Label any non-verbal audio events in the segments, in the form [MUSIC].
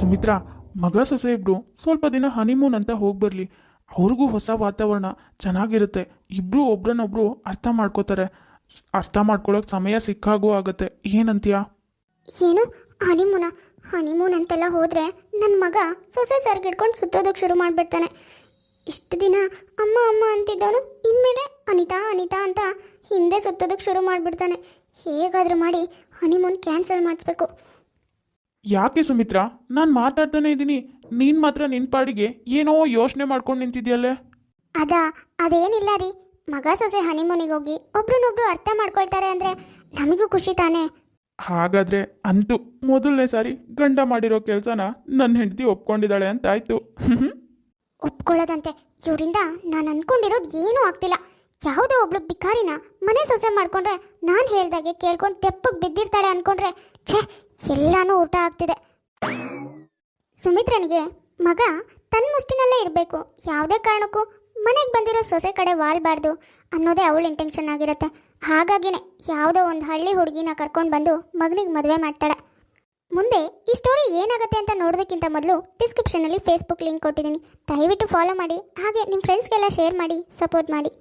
ಸುಮಿತ್ರಾ, ಮಗ ಸೊಸೆ ಇಬ್ರು ಸ್ವಲ್ಪ ದಿನ ಹನಿಮೂನ್ ಅಂತ ಹೋಗಿ ಬರಲಿ. ಅವ್ರಿಗೂ ಹೊಸ ವಾತಾವರಣ, ಚೆನ್ನಾಗಿರುತ್ತೆ. ಇಬ್ಬರು ಒಬ್ರನ್ನೊಬ್ರು ಅರ್ಥ ಮಾಡ್ಕೋತಾರೆ. ಅರ್ಥ ಮಾಡ್ಕೊಳ್ಳೋಕೆ ಸಮಯ ಸಿಕ್ಕಾಗೂ ಆಗುತ್ತೆ. ಏನಂತೀಯ? ಏನು? ಹನಿಮೂನ ಹನಿಮೂನ್ ಅಂತೆಲ್ಲ ಹೋದ್ರೆ ನನ್ನ ಮಗ ಸೊಸೆ ಸರ್ಗಿಡ್ಕೊಂಡು ಸುತ್ತೋದಕ್ಕೆ ಶುರು ಮಾಡ್ಬಿಡ್ತಾನೆ. ಇಷ್ಟು ದಿನ ಅಮ್ಮ ಅಮ್ಮ ಅಂತಿದ್ದವನು ಇನ್ಮೇಲೆ ಅನಿತಾ ಅನಿತಾ ಅಂತ ಹಿಂದೆ ಸುತ್ತೋದಕ್ಕೆ ಶುರು ಮಾಡಿಬಿಡ್ತಾನೆ. ಹೇಗಾದರೂ ಮಾಡಿ ಹನಿಮೂನ್ ಕ್ಯಾನ್ಸಲ್ ಮಾಡಿಸ್ಬೇಕು. ಯಾಕೆ ಸುಮಿತ್ರಾ? ನಾನು ಮಾತಾಡ್ತಾನೆ ಇದ್ದೀನಿ. ನೀನ್ ಮಾತ್ರ ನಿನ್ನ ಪಾಡಿಗೆ ಏನೋ ಯೋಚನೆ ಮಾಡ್ಕೊಂಡು ನಿಂತಿದ್ಯಲ್ಲೇ? ಅದ ಅದೇನಿಲ್ಲ ರೀ. ಮಗ ಸೊಸೆ ಹನಿಮೂನಿಗೆ ಹೋಗಿ ಒಬ್ರನ್ನೊಬ್ರು ಅರ್ಥ ಮಾಡ್ಕೊಳ್ತಾರೆ ಅಂದ್ರೆ ನಮಗೂ ಖುಷಿ ತಾನೇ? ಹಾಗಾದ್ರೆ ಅಂತೂ ಮೊದಲನೇ ಸಾರಿ ಗಂಡ ಮಾಡಿರೋ ಕೆಲಸನ ನನ್ನ ಹೆಂಡತಿ ಒಪ್ಕೊಂಡಿದ್ದಾಳೆ ಅಂತ ಆಯ್ತು. ಒಪ್ಕೊಳ್ಳೋದಂತೆ. ಇವರಿಂದ ನಾನು ಅನ್ಕೊಂಡಿರೋದು ಏನೂ ಆಗ್ತಿಲ್ಲ. ಯಾವುದೋ ಒಬ್ಳು ಬಿಕಾರಿನ ಮನೆ ಸೊಸೆ ಮಾಡ್ಕೊಂಡ್ರೆ ನಾನು ಹೇಳ್ದಾಗೆ ಕೇಳ್ಕೊಂಡು ತೆಪ್ಪಗೆ ಬಿದ್ದಿರ್ತಾಳೆ ಅನ್ಕೊಂಡ್ರೆ, ಛೇ, ಎಲ್ಲಾನು ಊಟ ಆಗ್ತಿದೆ. ಸುಮಿತ್ರನಿಗೆ ಮಗ ತನ್ನ ಮುಷ್ಟಿನಲ್ಲೇ ಇರಬೇಕು. ಯಾವುದೇ ಕಾರಣಕ್ಕೂ ಮನೆಗೆ ಬಂದಿರೋ ಸೊಸೆ ಕಡೆ ವಾಲ್ಬಾರ್ದು ಅನ್ನೋದೇ ಅವಳ ಇಂಟೆನ್ಷನ್ ಆಗಿರುತ್ತೆ. ಹಾಗಾಗಿನೇ ಯಾವುದೋ ಒಂದು ಹಳ್ಳಿ ಹುಡುಗಿನ ಕರ್ಕೊಂಡು ಬಂದು ಮಗನಿಗೆ ಮದುವೆ ಮಾಡ್ತಾಳೆ. ಮುಂದೆ ಈ ಸ್ಟೋರಿ ಏನಾಗುತ್ತೆ ಅಂತ ನೋಡೋದಕ್ಕಿಂತ ಮೊದಲು ಡಿಸ್ಕ್ರಿಪ್ಷನಲ್ಲಿ ಫೇಸ್ಬುಕ್ ಲಿಂಕ್ ಕೊಟ್ಟಿದ್ದೀನಿ. ದಯವಿಟ್ಟು ಫಾಲೋ ಮಾಡಿ, ಹಾಗೆ ನಿಮ್ಮ ಫ್ರೆಂಡ್ಸ್ಗೆಲ್ಲ ಶೇರ್ ಮಾಡಿ ಸಪೋರ್ಟ್ ಮಾಡಿ.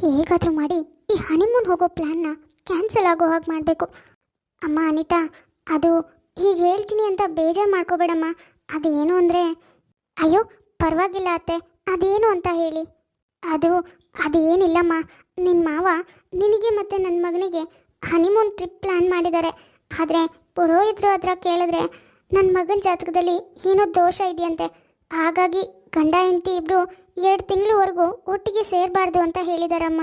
ಹೇಗಾದರೂ ಮಾಡಿ ಈ ಹನಿಮೂನ್ ಹೋಗೋ ಪ್ಲ್ಯಾನ್ನ ಕ್ಯಾನ್ಸಲ್ ಆಗೋ ಹಾಗೆ ಮಾಡಬೇಕು. ಅಮ್ಮ ಅನಿತಾ, ಅದು ಹೀಗೆ ಹೇಳ್ತೀನಿ ಅಂತ ಬೇಜಾರು ಮಾಡ್ಕೋಬೇಡಮ್ಮ. ಅದೇನು ಅಂದರೆ, ಅಯ್ಯೋ, ಪರವಾಗಿಲ್ಲ ಅತ್ತೆ, ಅದೇನು ಅಂತ ಹೇಳಿ. ಅದು, ಅದೇನಿಲ್ಲಮ್ಮ. ನಿನ್ನ ಮಾವ ನಿನಗೆ ಮತ್ತು ನನ್ನ ಮಗನಿಗೆ ಹನಿಮೂನ್ ಟ್ರಿಪ್ ಪ್ಲ್ಯಾನ್ ಮಾಡಿದ್ದಾರೆ. ಆದರೆ ಪುರೋಹಿತರು ಹತ್ರ ಕೇಳಿದ್ರೆ ನನ್ನ ಮಗನ ಜಾತಕದಲ್ಲಿ ಏನೋ ದೋಷ ಇದೆಯಂತೆ. ಹಾಗಾಗಿ ಗಂಡ ಹೆಂಡತಿ ಇಬ್ಬರು ಎರಡು ತಿಂಗಳವರೆಗೂ ಒಟ್ಟಿಗೆ ಸೇರಬಾರ್ದು ಅಂತ ಹೇಳಿದಾರಮ್ಮ.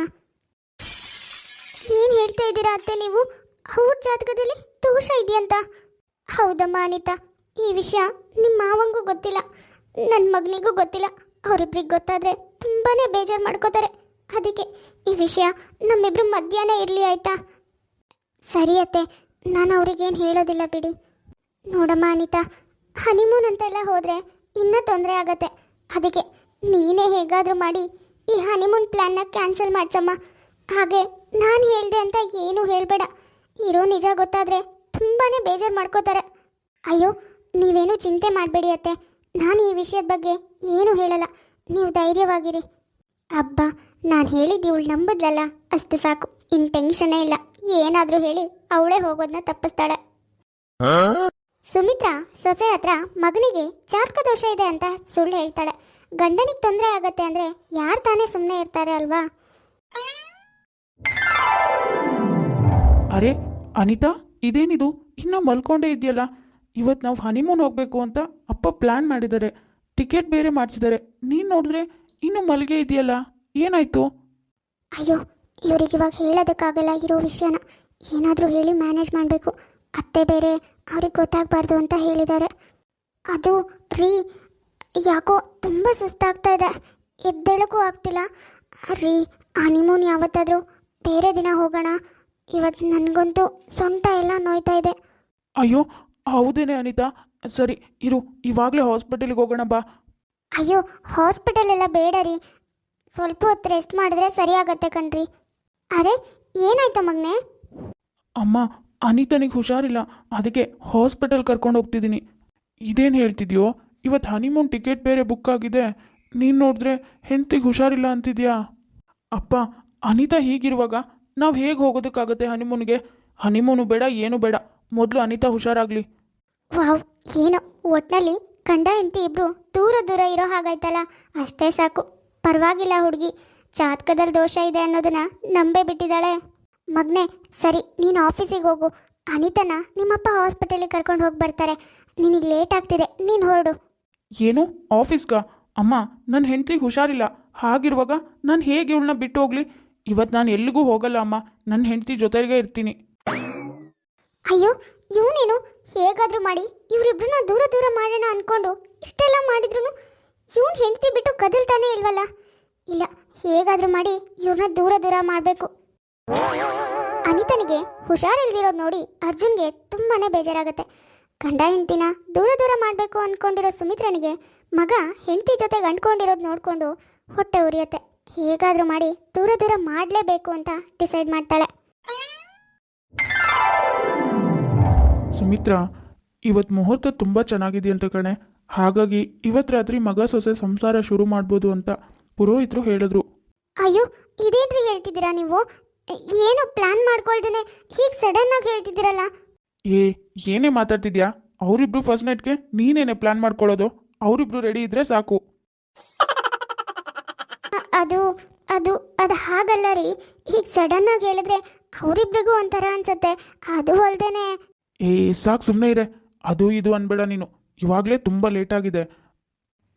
ಏನು ಹೇಳ್ತಾ ಇದ್ದೀರಾ ಅತ್ತೆ ನೀವು? ಅವ್ರ ಜಾತಕದಲ್ಲಿ ದೋಷ ಇದೆಯಂತ? ಹೌದಮ್ಮ ಅನಿತಾ, ಈ ವಿಷಯ ನಿಮ್ಮ ಮಾವಂಗೂ ಗೊತ್ತಿಲ್ಲ ನನ್ನ ಮಗನಿಗೂ ಗೊತ್ತಿಲ್ಲ. ಅವರಿಬ್ರಿಗೆ ಗೊತ್ತಾದರೆ ತುಂಬಾ ಬೇಜಾರು ಮಾಡ್ಕೋತಾರೆ. ಅದಕ್ಕೆ ಈ ವಿಷಯ ನಮ್ಮಿಬ್ರು ಮಧ್ಯಾಹ್ನ ಇರಲಿ ಆಯಿತಾ? ಸರಿ ಅತ್ತೆ, ನಾನು ಅವ್ರಿಗೇನು ಹೇಳೋದಿಲ್ಲ ಬಿಡಿ. ನೋಡಮ್ಮ ಅನಿತಾ ಹನಿಮೂನ್ ಅಂತೆಲ್ಲ ಹೋದರೆ ಇನ್ನೂ ತೊಂದರೆ ಆಗತ್ತೆ. ಅದಕ್ಕೆ ನೀನೇ ಹೇಗಾದರೂ ಮಾಡಿ ಈ ಹನಿಮೂನ್ ಪ್ಲ್ಯಾನ್ನ ಕ್ಯಾನ್ಸಲ್ ಮಾಡ್ಸಮ್ಮ. ಹಾಗೆ ನಾನು ಹೇಳಿದೆ ಅಂತ ಏನೂ ಹೇಳಬೇಡ. ಇರೋ ನಿಜ ಗೊತ್ತಾದರೆ ತುಂಬಾ ಬೇಜಾರು ಮಾಡ್ಕೋತಾರೆ. ಅಯ್ಯೋ, ನೀವೇನು ಚಿಂತೆ ಮಾಡಬೇಡಿ ಅತ್ತೆ. ನಾನು ಈ ವಿಷಯದ ಬಗ್ಗೆ ಏನೂ ಹೇಳಲ್ಲ. ನೀವು ಧೈರ್ಯವಾಗಿರಿ. ಅಬ್ಬ, ನಾನು ಹೇಳಿದ್ದು ಇವಳು ನಂಬದ್ಲಲ್ಲ? ಅಷ್ಟು ಸಾಕು. ಇನ್ನು ಟೆನ್ಷನ್ನೇ ಇಲ್ಲ. ಏನಾದರೂ ಹೇಳಿ ಅವಳೇ ಹೋಗೋದನ್ನ ತಪ್ಪಿಸ್ತಾಳೆ. ಸುಮಿತ್ರಾ ಸೊಸೆ ಹತ್ರ ಮಗನಿಗೆ ಜಾತಕ ದೋಷ ಇದೆ ಅಂತ ಸುಳ್ಳು ಹೇಳ್ತಾಳೆ. ಗಂಡನಿಗೆ ತೊಂದರೆ ಆಗತ್ತೆ ಅಂದ್ರೆ ಯಾರು ತಾನೇ ಸುಮ್ಮನೆ ಇರ್ತಾರೆ ಅಲ್ವಾ? ಅರೆ ಅನಿತಾ ಇದೇನಿದು? ಇನ್ನೂ ಮಲ್ಕೊಂಡೇ ಇದೆಯಲ್ಲ? ಇವತ್ತು ನಾವು ಹನಿಮೂನ್ ಹೋಗಬೇಕು ಅಂತ ಅಪ್ಪ ಪ್ಲ್ಯಾನ್ ಮಾಡಿದ್ದಾರೆ. ಟಿಕೆಟ್ ಬೇರೆ ಮಾಡಿಸಿದ್ದಾರೆ. ನೀನು ನೋಡಿದ್ರೆ ಇನ್ನೂ ಮಲ್ಗೆ ಇದೆಯಲ್ಲ? ಏನಾಯ್ತು? ಅಯ್ಯೋ ಇವ್ರಿಗೆ ಇವಾಗ ಹೇಳೋದಕ್ಕಾಗಲ್ಲ ಇರೋ ವಿಷಯನ. ಏನಾದರೂ ಹೇಳಿ ಮ್ಯಾನೇಜ್ ಮಾಡಬೇಕು. ಅತ್ತೆ ಬೇರೆ ಅವ್ರಿಗೆ ಗೊತ್ತಾಗಬಾರ್ದು ಅಂತ ಹೇಳಿದ್ದಾರೆ. ಅದು ರೀ ಯಾಕೋ ತುಂಬ ಸುಸ್ತಾಗ್ತಾ ಇದೆ. ಎದ್ದೇಳಕ್ಕೂ ಆಗ್ತಿಲ್ಲ. ರೀ ಹನಿಮೂನ್ ಯಾವತ್ತಾದರೂ ಬೇರೆ ದಿನ ಹೋಗೋಣ. ಇವತ್ತು ನನಗಂತೂ ಸೊಂಟ ಎಲ್ಲ ನೋಯ್ತಾ ಇದೆ. ಅಯ್ಯೋ ಹೌದೇನೆ ಅನಿತಾ. ಸರಿ ಇರು ಇವಾಗಲೇ ಹಾಸ್ಪಿಟಲ್ಗೆ ಹೋಗೋಣ ಬಾ. ಅಯ್ಯೋ ಹಾಸ್ಪಿಟಲ್ ಎಲ್ಲ ಬೇಡ ರೀ. ಸ್ವಲ್ಪ ಹೊತ್ತು ರೆಸ್ಟ್ ಮಾಡಿದ್ರೆ ಸರಿ ಆಗತ್ತೆ ಕಣ್ರಿ. ಅರೆ ಏನಾಯ್ತು ಮಗನೇ? ಅಮ್ಮ ಅನಿತನಿಗೆ ಹುಷಾರಿಲ್ಲ. ಅದಕ್ಕೆ ಹಾಸ್ಪಿಟಲ್ ಕರ್ಕೊಂಡು ಹೋಗ್ತಿದ್ದೀನಿ ಇದೇನು ಹೇಳ್ತಿದ್ಯೋ? ಇವತ್ತು ಹನಿಮೂನ್ ಟಿಕೆಟ್ ಬೇರೆ ಬುಕ್ ಆಗಿದೆ. ನೀನು ನೋಡಿದ್ರೆ ಹೆಂಡ್ತಿಗೆ ಹುಷಾರಿಲ್ಲ ಅಂತಿದ್ಯಾ? ಅಪ್ಪ, ಅನಿತಾ ಹೀಗಿರುವಾಗ ನಾವು ಹೇಗೆ ಹೋಗೋದಕ್ಕಾಗತ್ತೆ ಹನಿಮೂನ್ಗೆ? ಹನಿಮೂನು ಬೇಡ, ಏನು ಬೇಡ. ಮೊದಲು ಅನಿತಾ ಹುಷಾರಾಗಲಿ. ವಾವ್, ಏನೋ? ಒಟ್ನಲ್ಲಿ ಕಂಡ ಹೆಂಡತಿ ಇಬ್ರು ದೂರ ದೂರ ಇರೋ ಹಾಗಾಯ್ತಲ್ಲ? ಅಷ್ಟೇ ಸಾಕು. ಪರವಾಗಿಲ್ಲ ಹುಡುಗಿ. ಜಾತಕದಲ್ಲಿ ದೋಷ ಇದೆ ಅನ್ನೋದನ್ನ ನಂಬೇ ಬಿಟ್ಟಿದ್ದಾಳೆ. ಮಗ್ನೆ ಸರಿ ನೀನು ಆಫೀಸಿಗೆ ಹೋಗು. ಅನಿತನ ನಿಮ್ಮಪ್ಪ ಹಾಸ್ಪಿಟಲಿಗೆ ಕರ್ಕೊಂಡು ಹೋಗಿ ಬರ್ತಾರೆ. ನಿನಗೆ ಲೇಟ್ ಆಗ್ತಿದೆ ನೀನು ಹೊರಡು. ಏನು? ಆಫೀಸ್ಗಾ ಅಮ್ಮ ನನ್ನ ಹೆಂಡ್ತಿಗೆ ಹುಷಾರಿಲ್ಲ. ಹಾಗಿರುವಾಗ ನಾನು ಹೇಗೆ ಇವಳನ್ನ ಬಿಟ್ಟು ಹೋಗ್ಲಿ? ಇವತ್ತು ನಾನು ಎಲ್ಲಿಗೂ ಹೋಗಲ್ಲ ಅಮ್ಮ. ನನ್ನ ಹೆಂಡತಿ ಜೊತೆಗೆ ಇರ್ತೀನಿ. ಅಯ್ಯೋ ಇವನೇನು? ಹೇಗಾದರೂ ಮಾಡಿ. ಇವರಿಬ್ಬರನ್ನ ದೂರ ದೂರ ಮಾಡೋಣ ಅಂದ್ಕೊಂಡು ಇಷ್ಟೆಲ್ಲ ಮಾಡಿದ್ರು ಇವನ್ ಹೆಂಡತಿ ಬಿಟ್ಟು ಕದಲ್ತಾನೆ ಇಲ್ವಲ್ಲ? ಇಲ್ಲ ಹೇಗಾದರೂ ಮಾಡಿ ಇವ್ರನ್ನ ದೂರ ದೂರ ಮಾಡಬೇಕು. ಅನಿತನಿಗೆ ಹುಷಾರಿಲ್ದಿರೋದು ನೋಡಿ ಅರ್ಜುನ್ಗೆ ತುಂಬಾನೇ ಬೇಜಾರಾಗುತ್ತೆ. ಗಂಡ ಹೆಂಡ್ತಿನ ದೂರ ದೂರ ಮಾಡಬೇಕು ಅನ್ಕೊಂಡಿರೋ ಸುಮಿತ್ರನಿಗೆ ಮಗ ಹೆಂಡತಿ ಜೊತೆಗೆ ಅಂಟ್ಕೊಂಡಿರೋದು ನೋಡ್ಕೊಂಡು ಹೊಟ್ಟೆ ಉರಿಯತ್ತೆ. ಹೇಗಾದ್ರೂ ಮಾಡಿ ದೂರ ದೂರ ಮಾಡಲೇಬೇಕು ಅಂತ ಡಿಸೈಡ್ ಮಾಡ್ತಾಳೆ. ಸುಮಿತ್ರ ಇವತ್ತು ಮುಹೂರ್ತ ತುಂಬ ಚೆನ್ನಾಗಿದೆಯಂತ ಕಣೆ. ಹಾಗಾಗಿ ಇವತ್ತು ರಾತ್ರಿ ಮಗ ಸೊಸೆ ಸಂಸಾರ ಶುರು ಮಾಡ್ಬೋದು ಅಂತ ಪುರೋಹಿತರು ಹೇಳಿದ್ರು. ಅಯ್ಯೋ ಇದೇನ್ರಿ ಹೇಳ್ತಿದ್ದೀರಾ ನೀವು? ಏನು ಪ್ಲಾನ್ ಮಾಡ್ಕೊಳ್ದೇನೆ? ಹೀಗೆ ಸಡನ್ ಆಗಿ ಹೇಳ್ತಿದ್ದೀರಲ್ಲ? ಏ ಏನೇ ಮಾತಾಡ್ತಿದ್ಯಾ? ಅವರಿಬ್ರು ಫಸ್ಟ್ ನೈಟ್ಗೆ ನೀನೇನೆ ಪ್ಲಾನ್ ಮಾಡ್ಕೊಳ್ಳೋದು? ಅವರಿಬ್ರು ರೆಡಿ ಇದ್ರೆ ಸಾಕು. ಅ- ಅದು ಅದು ಅದು ಹಾಗಲ್ಲ ರೀ. ಹೀಗೆ ಸಡನ್ ಆಗಿ ಹೇಳಿದ್ರೆ ಅವರಿಬ್ರಿಗೂ ಒಂಥರ ಅನ್ಸುತ್ತೆ. ಅದು ಅಲ್ದೇನೆ. ಏ ಸಾಕು ಸುಮ್ಮನೆ ಇರೆ. ಅದು ಇದು ಅನ್ಬೇಡ ನೀನು. ಇವಾಗಲೇ ತುಂಬ ಲೇಟ್ ಆಗಿದೆ.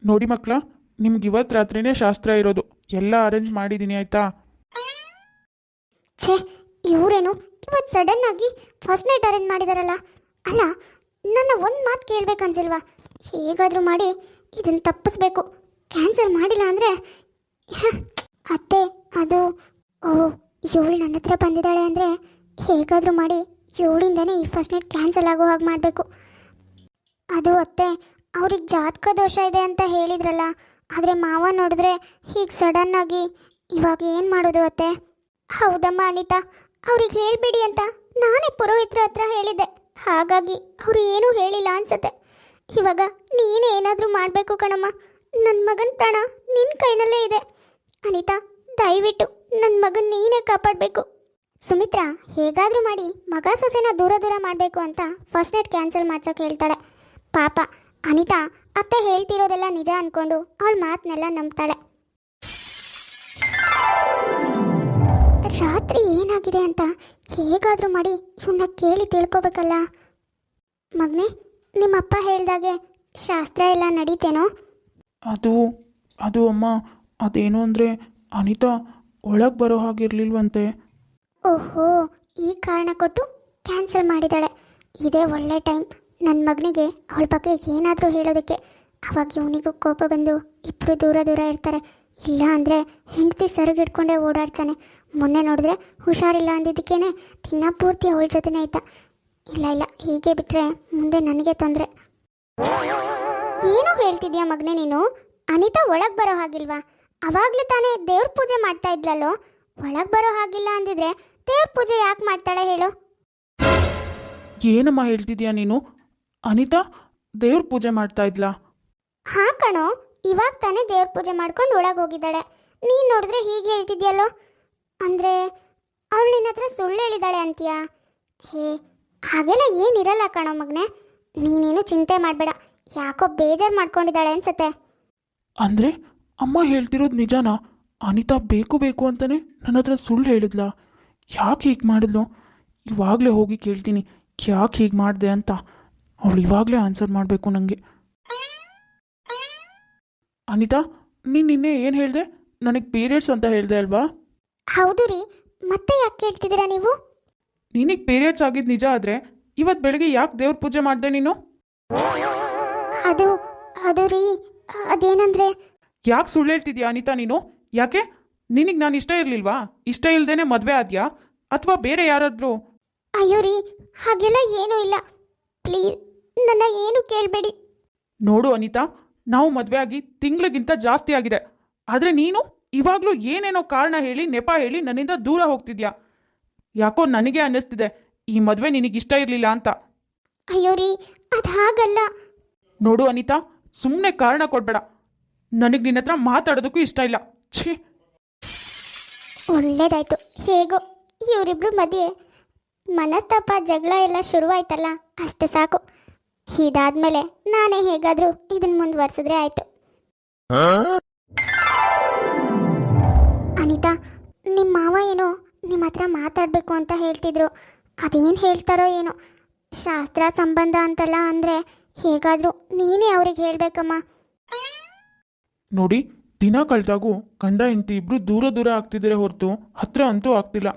ನೋಡಿ ಮಕ್ಕಳ ನಿಮ್ಗೆ ಇವತ್ತು ರಾತ್ರಿನೇ ಶಾಸ್ತ್ರ ಇರೋದು. ಎಲ್ಲ ಅರೇಂಜ್ ಮಾಡಿದ್ದೀನಿ ಆಯಿತಾ? ಛೇ ಇವರೇನು ಇವತ್ತು ಸಡನ್ ಆಗಿ ಫಸ್ಟ್ ನೈಟ್ ಅರೇಂಜ್ ಮಾಡಿದಾರಲ್ಲ? ಅಲ್ಲ, ನನ್ನ ಒಂದು ಮಾತು ಕೇಳ್ಬೇಕನ್ಸಿಲ್ವಾ? ಹೇಗಾದರೂ ಮಾಡಿ ಇದನ್ನು ತಪ್ಪಿಸ್ಬೇಕು. ಕ್ಯಾನ್ಸಲ್ ಮಾಡಿಲ್ಲ ಅಂದರೆ ಅತ್ತೆ, ಅದು, ಓ, ಇವಳು ನನ್ನ ಹತ್ರ ಬಂದಿದ್ದಾಳೆ ಅಂದರೆ ಹೇಗಾದರೂ ಮಾಡಿ ಇವಳಿಂದನೇ ಈ ಫಸ್ಟ್ ನೈಟ್ ಕ್ಯಾನ್ಸಲ್ ಆಗೋ ಹಾಗೆ ಮಾಡಬೇಕು. ಅದು ಅತ್ತೆ, ಅವ್ರಿಗೆ ಜಾತಕ ದೋಷ ಇದೆ ಅಂತ ಹೇಳಿದ್ರಲ್ಲ, ಆದರೆ ಮಾವ ನೋಡಿದ್ರೆ ಹೀಗೆ ಸಡನ್ನಾಗಿ ಇವಾಗ ಏನು ಮಾಡೋದು ಅತ್ತೆ? ಹೌದಮ್ಮ ಅನಿತಾ, ಅವ್ರಿಗೆ ಹೇಳ್ಬಿಡಿ ಅಂತ ನಾನೇ ಪುರೋಹಿತ್ರ ಹತ್ರ ಹೇಳಿದ್ದೆ. ಹಾಗಾಗಿ ಅವರು ಏನೂ ಹೇಳಿಲ್ಲ ಅನ್ಸತ್ತೆ. ಇವಾಗ ನೀನೇ ಏನಾದರೂ ಮಾಡಬೇಕು ಕಣಮ್ಮ. ನನ್ನ ಮಗನ ಪ್ರಾಣ ನಿನ್ನ ಕೈನಲ್ಲೇ ಇದೆ. ಅನಿತಾ, ದಯವಿಟ್ಟು ನನ್ನ ಮಗನ ನೀನೇ ಕಾಪಾಡಬೇಕು. ಸುಮಿತ್ರಾ, ಹೇಗಾದರೂ ಮಾಡಿ ಮಗ ಸೊಸೆನ ದೂರ ದೂರ ಮಾಡಬೇಕು ಅಂತ ಫಸ್ಟ್ ನೈಟ್ ಕ್ಯಾನ್ಸಲ್ ಮಾಡ್ಸೋಕೆ ಹೇಳ್ತಾಳೆ. ಪಾಪ, ಅನಿತಾ, ಅತ್ತೆ ಹೇಳ್ತಿರೋದೆಲ್ಲ ನಿಜ ಅಂದ್ಕೊಂಡು ಅವಳ ಮಾತನ್ನೆಲ್ಲ ನಂಬ್ತಾಳೆ. ರಾತ್ರಿ ಏನಾಗಿದೆ ಅಂತ ಹೇಗಾದರೂ ಮಾಡಿ ಇವನ್ನ ಕೇಳಿ ತಿಳ್ಕೊಬೇಕಲ್ಲ. ಮಗನೇ ನಿಮ್ಮಪ್ಪ ಹೇಳ್ದಾಗೆ ಶಾಸ್ತ್ರ ಎಲ್ಲ ನಡೀತೇನೋ? ಅದು ಅದು ಅಮ್ಮ ಅದೇನು ಅಂದರೆ ಅನಿತಾ ಒಳಗೆ ಬರೋ ಹಾಗಿರ್ಲಿಲ್ವಂತೆ. ಓಹೋ ಈ ಕಾರಣ ಕೊಟ್ಟು ಕ್ಯಾನ್ಸಲ್ ಮಾಡಿದ್ದಾಳೆ ಇದೇ ಒಳ್ಳೆ ಟೈಮ್. ನನ್ನ ಮಗನಿಗೆ ಅವಳ ಬಗ್ಗೆ ಏನಾದರೂ ಹೇಳೋದಕ್ಕೆ. ಅವಾಗ ಇವನಿಗೂ ಕೋಪ ಬಂದು ಇಬ್ಬರು ದೂರ ದೂರ ಇರ್ತಾರೆ. ಇಲ್ಲ ಅಂದರೆ ಹೆಂಡತಿ ಸರಿಗಿಡ್ಕೊಂಡೇ ಓಡಾಡ್ತಾನೆ. ಮೊನ್ನೆ ನೋಡಿದ್ರೆ ಹುಷಾರಿಲ್ಲ ಅಂದಿದ್ದಕ್ಕೇನೆ ದಿನ ಪೂರ್ತಿ ಅವಳ ಜೊತೆನೇ ಇದ್ದ. ಇಲ್ಲ ಇಲ್ಲ ಹೀಗೆ ಬಿಟ್ಟರೆ ಮುಂದೆ ನನಗೆ ತೊಂದರೆ. ಏನು ಹೇಳ್ತಿದ್ಯಾ ಮಗನೇ ನೀನು? ಅನಿತಾ ಒಳಗೆ ಬರೋ ಹಾಗಿಲ್ವಾ? ಅವಾಗಲೇ ತಾನೇ ದೇವ್ರ ಪೂಜೆ ಮಾಡ್ತಾ ಇದ್ಲಲ್ಲೋ? ಒಳಗೆ ಬರೋ ಹಾಗಿಲ್ಲ ಅಂದಿದ್ರೆ ದೇವ್ರ ಪೂಜೆ ಯಾಕೆ ಮಾಡ್ತಾಳೆ ಹೇಳು? ಏನಮ್ಮ ಹೇಳ್ತಿದ್ಯಾ ನೀನು? ಅನಿತಾ ದೇವ್ರ ಪೂಜೆ ಮಾಡ್ತಾ ಇದ್ಲಾ? ಹಾ ಕಣೋ ಇವಾಗ ತಾನೇ ದೇವ್ರ ಪೂಜೆ ಮಾಡ್ಕೊಂಡು ಒಳಗೆ ಹೋಗಿದ್ದಾಳೆ. ನೀನು ನೋಡಿದ್ರೆ ಹೀಗೆ ಹೇಳ್ತಿದ್ಯಲ್ಲೋ? ಅಂದರೆ ಅವಳು ನಿನ್ನ ಹತ್ರ ಸುಳ್ಳು ಹೇಳಿದಾಳೆ ಅಂತೀಯಾ? ಹೇ, ಹಾಗೆಲ್ಲ ಏನಿರಲ್ಲ ಕಣೋ ಮಗನೆ. ನೀನೇನು ಚಿಂತೆ ಮಾಡಬೇಡ. ಯಾಕೋ ಬೇಜಾರು ಮಾಡ್ಕೊಂಡಿದ್ದಾಳೆ ಅನ್ಸತ್ತೆ. ಅಂದರೆ ಅಮ್ಮ ಹೇಳ್ತಿರೋದು ನಿಜನಾ? ಅನಿತಾ ಬೇಕು ಬೇಕು ಅಂತಾನೆ ನನ್ನ ಹತ್ರ ಸುಳ್ಳು ಹೇಳಿದ್ಲಾ? ಯಾಕೆ ಹೀಗೆ ಮಾಡಿದ್ಲು? ಇವಾಗಲೇ ಹೋಗಿ ಕೇಳ್ತೀನಿ. ಯಾಕೆ ಹೀಗೆ ಮಾಡಿದೆ ಅಂತ. ಅವಳು ಇವಾಗಲೇ ಆನ್ಸರ್ ಮಾಡಬೇಕು ನನಗೆ ಅನಿತಾ, ನೀನು ನಿನ್ನೆ ಏನು ಹೇಳಿದೆ? ನನಗೆ ಪೀರಿಯಡ್ಸ್ ಅಂತ ಹೇಳಿದೆ ಅಲ್ವಾ? ಹೌದು ರೀ ಮತ್ತೆ ಯಾಕೆ ಕೇಳ್ತಿದ್ದೀರಾ ನೀವು? ನಿನಗೆ ಪೀರಿಯಡ್ಸ್ ಆಗಿದ್ದು ನಿಜ ಆದರೆ ಇವತ್ತು ಬೆಳಗ್ಗೆ ಯಾಕೆ ದೇವ್ರ ಪೂಜೆ ಮಾಡಿದೆ ನೀನು? ಅದು ಅದು ರೀ ಅದೇನಂದ್ರೆ ಯಾಕೆ ಸುಳ್ಳು ಹೇಳ್ತಿದ್ಯಾ ಅನಿತಾ ನೀನು? ಯಾಕೆ? ನಿನಗೆ ನಾನು ಇಷ್ಟ ಇರಲಿಲ್ವಾ? ಇಷ್ಟ ಇಲ್ದೇನೆ ಮದುವೆ ಆದ್ಯಾ? ಅಥವಾ ಬೇರೆ ಯಾರಾದರೂ? ಅಯ್ಯೋ ರೀ ಹಾಗೆಲ್ಲ ಏನೂ ಇಲ್ಲ. ಪ್ಲೀಸ್ ನನ್ನ ಏನು ಕೇಳಬೇಡಿ. ನೋಡು ಅನಿತಾ ನಾವು ಮದುವೆ ಆಗಿ ತಿಂಗಳಿಗಿಂತ ಜಾಸ್ತಿ ಆಗಿದೆ. ಆದರೆ ನೀನು? ಇವಾಗಲೂ ಏನೇನೋ ಕಾರಣ ಹೇಳಿ ನೆಪ ಹೇಳಿ ನನ್ನಿಂದ ದೂರ ಹೋಗ್ತಿದ್ಯಾ? ಯಾಕೋ ನನಗೆ ಅನ್ನಿಸ್ತಿದೆ ಈ ಮದುವೆ ನಿನಗೆ ಇಷ್ಟ ಇರಲಿಲ್ಲ ಅಂತ. ಅಯ್ಯೋ ರೀ ಅದು ಹಾಗಲ್ಲ. ನೋಡು ಅನಿತಾ ಸುಮ್ಮನೆ ಕಾರಣ ಕೊಡ್ಬೇಡ. ನನಗೆ ನಿನ್ನ ಹತ್ರ ಮಾತಾಡೋದಕ್ಕೂ ಇಷ್ಟ ಇಲ್ಲ. ಛೇ. ಒಳ್ಳೇದಾಯ್ತು. ಹೇಗೋ ಇವರಿಬ್ರು ಮದುವೆ ಮನಸ್ತಾಪ ಜಗಳ ಎಲ್ಲ ಶುರುವಾಯ್ತಲ್ಲ ಅಷ್ಟು ಸಾಕು. ಇದಾದ್ಮೇಲೆ ನಾನೇ ಹೇಗಾದರೂ ಇದನ್ನ ಮುಂದುವರ್ಸಿದ್ರೆ ಆಯ್ತು. ನಿಮ್ಮ ಮಾವ ಏನೋ ನಿಮ್ಮ ಹತ್ರ ಮಾತಾಡಬೇಕು ಅಂತ ಹೇಳ್ತಿದ್ರು. ಅದೇನು ಹೇಳ್ತಾರೋ ಏನೋ. ಶಾಸ್ತ್ರ ಸಂಬಂಧ ಅಂತಲ್ಲ ಅಂದರೆ ಹೇಗಾದರೂ ನೀನೇ ಅವ್ರಿಗೆ ಹೇಳಬೇಕಮ್ಮ. ನೋಡಿ, ದಿನ ಕಳೆದಾಗೂ ಗಂಡ ಹೆಂಡತಿ ಇಬ್ಬರು ದೂರ ದೂರ ಆಗ್ತಿದ್ರೆ ಹೊರತು ಹತ್ರ ಅಂತೂ ಆಗ್ತಿಲ್ಲ.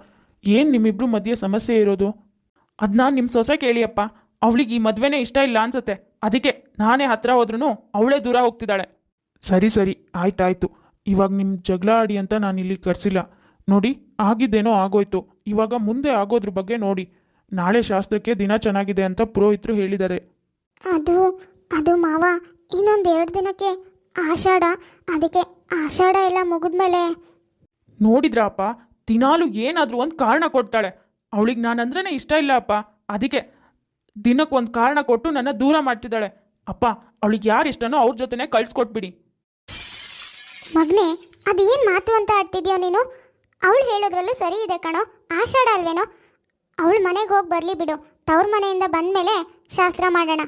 ಏನು ನಿಮ್ಮಿಬ್ರು ಮಧ್ಯೆ ಸಮಸ್ಯೆ ಇರೋದು? ಅದನ್ನ ನಿಮ್ಮ ಸೊಸೆ ಕೇಳಿಯಪ್ಪ. ಅವಳಿಗೆ ಈ ಮದುವೆನೇ ಇಷ್ಟ ಇಲ್ಲ ಅನ್ಸತ್ತೆ. ಅದಕ್ಕೆ ನಾನೇ ಹತ್ರ ಹೋದ್ರೂ ಅವಳೇ ದೂರ ಹೋಗ್ತಿದ್ದಾಳೆ. ಸರಿ ಸರಿ, ಆಯ್ತಾಯ್ತು. ಇವಾಗ ನಿಮ್ಮ ಜಗಳ ಆಡಿ ಅಂತ ನಾನು ಇಲ್ಲಿ ಕರೆಸಿಲ್ಲ. ನೋಡಿ ಆಗಿದ್ದೇನೋ ಆಗೋಯ್ತು. ಇವಾಗ ಮುಂದೆ ಆಗೋದ್ರ ಬಗ್ಗೆ ನೋಡಿ. ನಾಳೆ ಶಾಸ್ತ್ರಕ್ಕೆ ದಿನ ಚೆನ್ನಾಗಿದೆ ಅಂತ ಪುರೋಹಿತರು ಹೇಳಿದ್ದಾರೆ. ಅದು ಅದು ಮಾವ ಇನ್ನೊಂದು ಎರಡು ದಿನಕ್ಕೆ ಆಷಾಢ ಅದಕ್ಕೆ ಆಷಾಢ ಎಲ್ಲ ಮುಗಿದ್ಮೇಲೆ. ನೋಡಿದ್ರ ಅಪ್ಪ ದಿನಾಲು ಏನಾದರೂ ಒಂದು ಕಾರಣ ಕೊಡ್ತಾಳೆ. ಅವಳಿಗೆ ನಾನಂದ್ರೇ ಇಷ್ಟ ಇಲ್ಲ ಅಪ್ಪ. ಅದಕ್ಕೆ ದಿನಕ್ಕೆ ಒಂದು ಕಾರಣ ಕೊಟ್ಟು ನನ್ನ ದೂರ ಮಾಡ್ತಿದ್ದಾಳೆ. ಅಪ್ಪ ಅವಳಿಗೆ ಯಾರು ಇಷ್ಟನೋ ಅವ್ರ ಜೊತೆನೇ ಕಳ್ಸಿಕೊಟ್ಬಿಡಿ. ಮಗನೇ ಅದೇನು ಮಾತು ಅಂತ ಆಡ್ತಿದ್ಯೋ ನೀನು? ಅವಳು ಹೇಳೋದ್ರಲ್ಲೂ ಸರಿ ಇದೆ ಕಣೋ. ಆಷಾಢ ಅಲ್ವೇನೋ? ಅವಳು ಮನೆಗೆ ಹೋಗಿ ಬರಲಿ ಬಿಡು. ತವ್ರ ಮನೆಯಿಂದ ಬಂದಮೇಲೆ ಶಾಸ್ತ್ರ ಮಾಡೋಣ.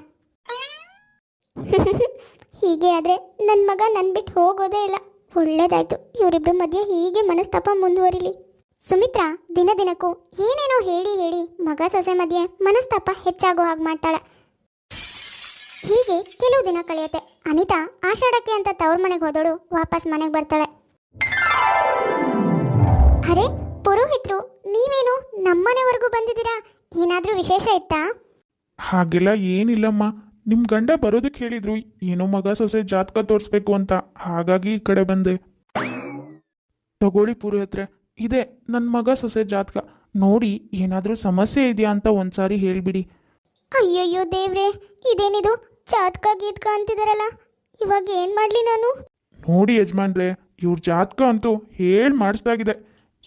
[LAUGHS] ಹೀಗೆ ಆದರೆ ನನ್ನ ಮಗ ನನ್ನ ಬಿಟ್ಟು ಹೋಗೋದೇ ಇಲ್ಲ. ಒಳ್ಳೇದಾಯ್ತು. ಇವರಿಬ್ಬರ ಮಧ್ಯೆ ಹೀಗೆ ಮನಸ್ತಾಪ ಮುಂದುವರಿಲಿ. ಸುಮಿತ್ರಾ, ದಿನ ದಿನಕ್ಕೂ ಏನೇನೋ ಹೇಳಿ ಹೇಳಿ ಮಗ ಸೊಸೆ ಮಧ್ಯೆ ಮನಸ್ತಾಪ ಹೆಚ್ಚಾಗೋ ಹಾಗೆ ಮಾಡ್ತಾಳೆ. ಹೀಗೆ ಕೆಲವು ದಿನ ಕಳೆಯುತ್ತೆ. ಅನಿತಾ ಆಷಾಢಕ್ಕೆ ಅಂತ ತವ್ರ ಮನೆಗೆ ಹೋದಳು ವಾಪಸ್ ಮನೆಗೆ ಬರ್ತಾಳೆ. ಅರೆ ಪುರೋಹಿತ್ರು ನೀವೇನು ನಮ್ಮನೆವರೆಗೂ ಬಂದಿದ್ದೀರಾ? ಏನಾದರೂ ವಿಶೇಷ ಇತ್ತಾ? ಹಾಗೆಲ್ಲ ಏನಿಲ್ಲಮ್ಮ. ನಿಮ್ಮ ಗಂಡ ಬರೋದಕ್ಕೆ ಹೇಳಿದ್ರು ಏನೋ ಮಗ ಸೊಸೆ ಜಾತಕ ತೋರಿಸ್ಬೇಕು ಅಂತ. ಹಾಗಾಗಿ ಈ ಕಡೆ ಬಂದೆ. ತಗೊಳ್ಳಿ ಪುರೋಹಿತ್ರೆ ಇದೆ ನನ್ನ ಮಗ ಸೊಸೆ ಜಾತಕ. ನೋಡಿ ಏನಾದರೂ ಸಮಸ್ಯೆ ಇದೆಯಾ ಅಂತ ಒಂದ್ಸಾರಿ ಹೇಳಿಬಿಡಿ. ಅಯ್ಯಯ್ಯೋ ದೇವ್ರೆ ಇದೇನಿದು? ಜಾತಕ ಗೀತ್ಕ ಅಂತಿದಾರಲ್ಲ ಇವಾಗ ಏನು ಮಾಡಲಿ ನಾನು? ನೋಡಿ ಯಜಮಾನ್ರೆ ಇವ್ರ ಜಾತಕ ಅಂತೂ ಹೇಳಿ ಮಾಡಿಸ್ದಾಗಿದೆ.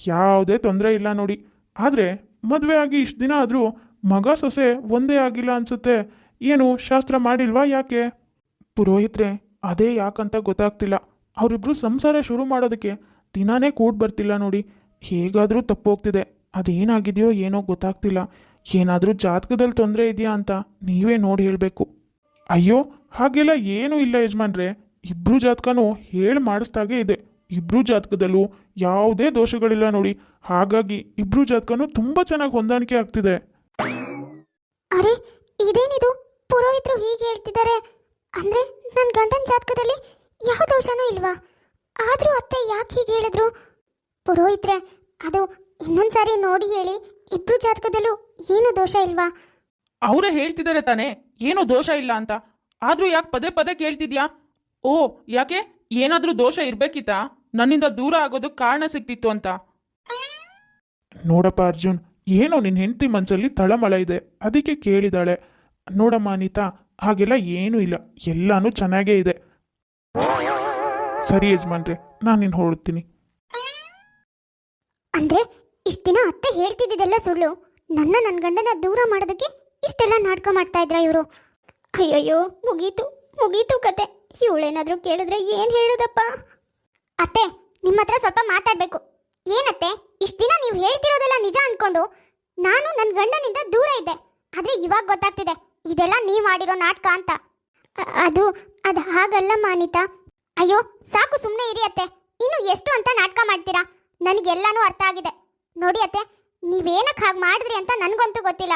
ಯಾವುದೇ ತೊಂದರೆ ಇಲ್ಲ ನೋಡಿ. ಆದರೆ ಮದುವೆ ಆಗಿ ಇಷ್ಟು ದಿನ ಆದರೂ ಮಗ ಸೊಸೆ ಒಂದೇ ಆಗಿಲ್ಲ ಅನ್ಸುತ್ತೆ. ಏನು ಶಾಸ್ತ್ರ ಮಾಡಿಲ್ವಾ ಯಾಕೆ? ಪುರೋಹಿತ್ರೆ, ಅದೇ ಯಾಕಂತ ಗೊತ್ತಾಗ್ತಿಲ್ಲ. ಅವರಿಬ್ರು ಸಂಸಾರ ಶುರು ಮಾಡೋದಕ್ಕೆ ದಿನಾನೇ ಕೂಡ್ ಬರ್ತಿಲ್ಲ ನೋಡಿ. ಹೇಗಾದರೂ ತಪ್ಪೋಗ್ತಿದೆ. ಅದೇನಾಗಿದೆಯೋ ಏನೋ ಗೊತ್ತಾಗ್ತಿಲ್ಲ. ಏನಾದರೂ ಜಾತಕದಲ್ಲಿ ತೊಂದರೆ ಇದೆಯಾ ಅಂತ ನೀವೇ ನೋಡಿ ಹೇಳಬೇಕು. ಅಯ್ಯೋ, ಹಾಗೆಲ್ಲ ಏನೂ ಇಲ್ಲ ಯಜಮಾನ್ರೆ. ಇಬ್ಬರು ಜಾತಕನೂ ಹೇಳಿ ಮಾಡಿಸ್ದಾಗೆ ಇದೆ. ಇಬ್ರು ಜಾತಕದಲ್ಲೂ ಯಾವುದೇ ದೋಷಗಳಿಲ್ಲ ನೋಡಿ. ಹಾಗಾಗಿ ಇಬ್ರು ಜಾತಕನೂ ತುಂಬ ಚೆನ್ನಾಗಿ ಹೊಂದಾಣಿಕೆ ಆಗ್ತಿದೆ. ಅರೆ ಇದೇನಿದು? ಪುರೋಹಿತರು ಹೀಗೆ ಹೇಳ್ತಿದ್ದಾರೆ. ಅಂದ್ರೆ ನನ್ನ ಗಂಡನ ಜಾತಕದಲ್ಲಿ ಯಾವ ದೋಷನೂ ಇಲ್ವಾ? ಆದರೂ ಅತ್ತೆ ಯಾಕೆ ಹೀಗೆ ಹೇಳಿದ್ರು? ಪುರೋಹಿತ್ರೆ ಅದು ಇನ್ನೊಂದ್ಸಾರಿ ನೋಡಿ ಹೇಳಿ. ಇಬ್ರು ಜಾತಕದಲ್ಲೂ ಏನು ದೋಷ ಇಲ್ವಾ? ಅವರೇ ಹೇಳ್ತಿದ್ದಾರೆ ತಾನೇ ಏನೂ ದೋಷ ಇಲ್ಲ ಅಂತ. ಆದ್ರೂ ಯಾಕೆ ಪದೇ ಪದೇ ಕೇಳ್ತಿದ್ಯಾ? ಓ ಯಾಕೆ? ಏನಾದರೂ ದೋಷ ಇರ್ಬೇಕಿತ್ತಾ? ನನ್ನಿಂದ ದೂರ ಆಗೋದಕ್ಕೆ ಕಾರಣ ಸಿಕ್ತಿತ್ತು ಅಂತ. ನೋಡಪ್ಪ ಅರ್ಜುನ್ ಏನೋ ನಿನ್ನ ಹೆಂಡತಿ ಮನಸ್ಸಲ್ಲಿ ತಳಮಳ ಇದೆ. ಅದಕ್ಕೆ ಕೇಳಿದಾಳೆ. ನೋಡಮ್ಮ ಅನಿತಾ ಹಾಗೆಲ್ಲ ಏನೂ ಇಲ್ಲ. ಎಲ್ಲಾನು ಚೆನ್ನಾಗೇ ಇದೆ. ಸರಿ ಯಜಮಾನ್ರೆ ನಾನು ನಿನ್ನ ಹೊರಡ್ತೀನಿ. ಅಂದ್ರೆ ಇಷ್ಟ ದಿನ ಅತ್ತೆ ಹೇಳ್ತಿದ್ದಿದ್ದೆಲ್ಲ ಸುಳ್ಳು? ನನ್ನ ನನ್ನ ಗಂಡನ ದೂರ ಮಾಡೋದಕ್ಕೆ ಇಷ್ಟೆಲ್ಲ ನಾಟಕ ಮಾಡ್ತಾ ಇದ್ರ ಇವರು? ಅಯ್ಯಯ್ಯೋ ಮುಗೀತು ಮುಗೀತು ಕತೆ. ಇವಳೇನಾದ್ರೂ ಕೇಳಿದ್ರೆ ಏನು ಹೇಳೋದಪ್ಪ? ಅತ್ತೆ ನಿಮ್ಮ ಹತ್ರ ಸ್ವಲ್ಪ ಮಾತಾಡಬೇಕು. ಏನತ್ತೆ, ಇಷ್ಟು ದಿನ ನೀವು ಹೇಳ್ತಿರೋದೆಲ್ಲ ನಿಜ ಅನ್ಕೊಂಡು ನಾನು ನನ್ನ ಗಂಡನಿಂದ ದೂರ ಇದ್ದೆ. ಆದ್ರೆ ಇವಾಗ ಗೊತ್ತಾಗ್ತಿದೆ, ಇದೆಲ್ಲ ನೀವು ಮಾಡಿರೋ ನಾಟಕ ಅಂತ. ಅದು ಅದು ಹಾಗಲ್ಲ ಅನಿತಾ ಅಯ್ಯೋ, ಸಾಕು ಸುಮ್ಮನೆ ಇರಿ ಅತ್ತೆ. ಇನ್ನು ಎಷ್ಟು ಅಂತ ನಾಟಕ ಮಾಡ್ತೀರಾ? ನನಗೆಲ್ಲನೂ ಅರ್ಥ ಆಗಿದೆ. ನೋಡಿ ಅತ್ತೆ ನೀವೇನಕ್ಕೆ ಹಾಗೆ ಮಾಡಿದ್ರಿ ಅಂತ ನನಗಂತೂ ಗೊತ್ತಿಲ್ಲ.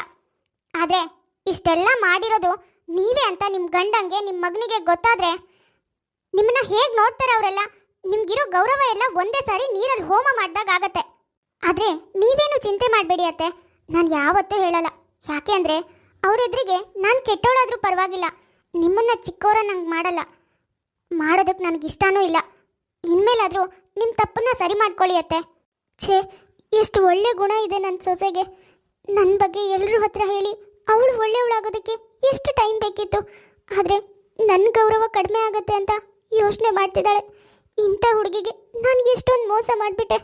ಆದರೆ, ಇಷ್ಟೆಲ್ಲ ಮಾಡಿರೋದು ನೀವೇ ಅಂತ ನಿಮ್ಮ ಗಂಡಂಗೆ ನಿಮ್ಮ ಮಗನಿಗೆ ಗೊತ್ತಾದ್ರೆ ನಿಮ್ಮನ್ನ ಹೇಗೆ ನೋಡ್ತಾರೆ ಅವರೆಲ್ಲ? ನಿಮ್ಗಿರೋ ಗೌರವ ಎಲ್ಲ ಒಂದೇ ಸಾರಿ ನೀರಲ್ಲಿ ಹೋಮ ಮಾಡಿದಾಗ ಆಗತ್ತೆ. ಆದರೆ ನೀವೇನು ಚಿಂತೆ ಮಾಡಬೇಡಿ ಅತ್ತೆ. ನಾನು ಯಾವತ್ತೂ ಹೇಳಲ್ಲ. ಯಾಕೆ ಅಂದರೆ ಅವರೆದ್ರಿಗೆ ನಾನು ಕೆಟ್ಟವಳಾದ್ರೂ ಪರವಾಗಿಲ್ಲ. ನಿಮ್ಮನ್ನ ಚಿಕ್ಕವರ ನಂಗೆ ಮಾಡಲ್ಲ. ಮಾಡೋದಕ್ಕೆ ನನಗೆ ಇಷ್ಟನೂ ಇಲ್ಲ. ಇನ್ಮೇಲಾದರೂ ನಿಮ್ಮ ತಪ್ಪನ್ನ ಸರಿ ಮಾಡ್ಕೊಳ್ಳಿ ಅತ್ತೆ. ಛೇ, ಎಷ್ಟು ಒಳ್ಳೆ ಗುಣ ಇದೆ ನನ್ನ ಸೊಸೆಗೆ. ನನ್ನ ಬಗ್ಗೆ ಎಲ್ಲರ ಹತ್ರ ಹೇಳಿ ಅವಳು ಒಳ್ಳೆಯವಳಾಗೋದಕ್ಕೆ ಎಷ್ಟು ಟೈಮ್ ಬೇಕಿತ್ತು. ಆದರೆ ನನ್ನ ಗೌರವ ಕಡಿಮೆ ಆಗುತ್ತೆ ಅಂತ ಯೋಚನೆ ಮಾಡ್ತಿದ್ದಾಳೆ. ಇಂಥ ಹುಡುಗಿಗೆ ನಾನು ಎಷ್ಟೊಂದು ಮೋಸ ಮಾಡಿಬಿಟ್ಟೆ.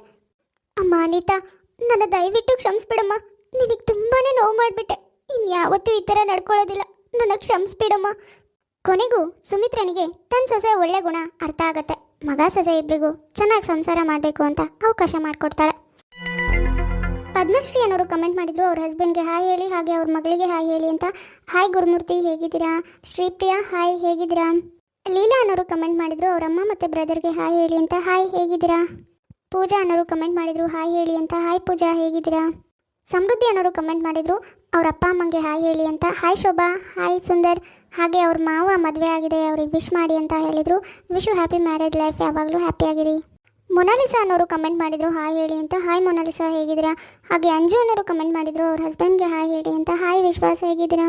ಅಮ್ಮ ಅನಿತಾ, ನನ್ನ ದಯವಿಟ್ಟು ಕ್ಷಮಿಸ್ಬಿಡಮ್ಮ. ನಿನಗೆ ತುಂಬಾ ನೋವು ಮಾಡಿಬಿಟ್ಟೆ. ಇನ್ಯಾವತ್ತೂ ಈ ಥರ ನಡ್ಕೊಳ್ಳೋದಿಲ್ಲ. ನನಗೆ ಕ್ಷಮಿಸ್ಬಿಡಮ್ಮ. ಕೊನೆಗೂ ಸುಮಿತ್ರನಿಗೆ ತನ್ನ ಸೊಸೆ ಒಳ್ಳೆ ಗುಣ ಅರ್ಥ ಆಗತ್ತೆ. ಮಗ ಸೊಸೆ ಇಬ್ಬರಿಗೂ ಚೆನ್ನಾಗಿ ಸಂಸಾರ ಮಾಡಬೇಕು ಅಂತ ಅವಕಾಶ ಮಾಡಿಕೊಡ್ತಾಳೆ. ಪದ್ಮಶ್ರೀ ಅನ್ನೋರು ಕಮೆಂಟ್ ಮಾಡಿದ್ರು, ಅವ್ರ ಹಸ್ಬೆಂಡ್ಗೆ ಹಾಯ್ ಹೇಳಿ, ಹಾಗೆ ಅವ್ರ ಮಗಳಿಗೆ ಹಾಯ್ ಹೇಳಿ ಅಂತ. ಹಾಯ್ ಗುರುಮೂರ್ತಿ, ಹೇಗಿದ್ದೀರಾ? ಶ್ರೀಪ್ರಿಯಾ ಹಾಯ್ ಹೇಗಿದ್ದೀರಾ? ಲೀಲಾ ಅನ್ನೋರು ಕಮೆಂಟ್ ಮಾಡಿದ್ರು, ಅವ್ರ ಅಮ್ಮ ಮತ್ತು ಬ್ರದರ್ಗೆ ಹಾಯ್ ಹೇಳಿ ಅಂತ. ಹಾಯ್ ಹೇಗಿದ್ದೀರಾ? ಪೂಜಾ ಅನ್ನೋರು ಕಮೆಂಟ್ ಮಾಡಿದ್ರು ಹಾಯ್ ಹೇಳಿ ಅಂತ. ಹಾಯ್ ಪೂಜಾ, ಹೇಗಿದ್ದೀರಾ? ಸಮೃದ್ಧಿ ಅನ್ನೋರು ಕಮೆಂಟ್ ಮಾಡಿದ್ರು, ಅವ್ರ ಅಪ್ಪ ಅಮ್ಮಂಗೆ ಹಾಯ್ ಹೇಳಿ ಅಂತ. Hi Shobha hi Sundar. ಹಾಗೆ ಅವ್ರ ಮಾವ ಮದುವೆ ಆಗಿದೆ, ಅವ್ರಿಗೆ ವಿಶ್ ಮಾಡಿ ಅಂತ ಹೇಳಿದರು. ವಿಶ್ ಹ್ಯಾಪಿ ಮ್ಯಾರೇಜ್ ಲೈಫ್ ಯಾವಾಗಲೂ ಹ್ಯಾಪಿಯಾಗಿರಿ ಮೊನಾಲಿಸಾ ಅನ್ನೋರು ಕಮೆಂಟ್ ಮಾಡಿದ್ರು ಹಾಯ್ ಹೇಳಿ ಅಂತ. ಹಾಯ್ ಮೊನಾಲಿಸಾ, ಹೇಗಿದ್ದೀರಾ? ಹಾಗೆ ಅಂಜು ಅನ್ನೋರು ಕಮೆಂಟ್ ಮಾಡಿದ್ರು, ಅವ್ರ ಹಸ್ಬೆಂಡ್ಗೆ ಹಾಯ್ ಹೇಳಿ ಅಂತ. ಹಾಯ್ ವಿಶ್ವಾಸ, ಹೇಗಿದ್ದೀರಾ?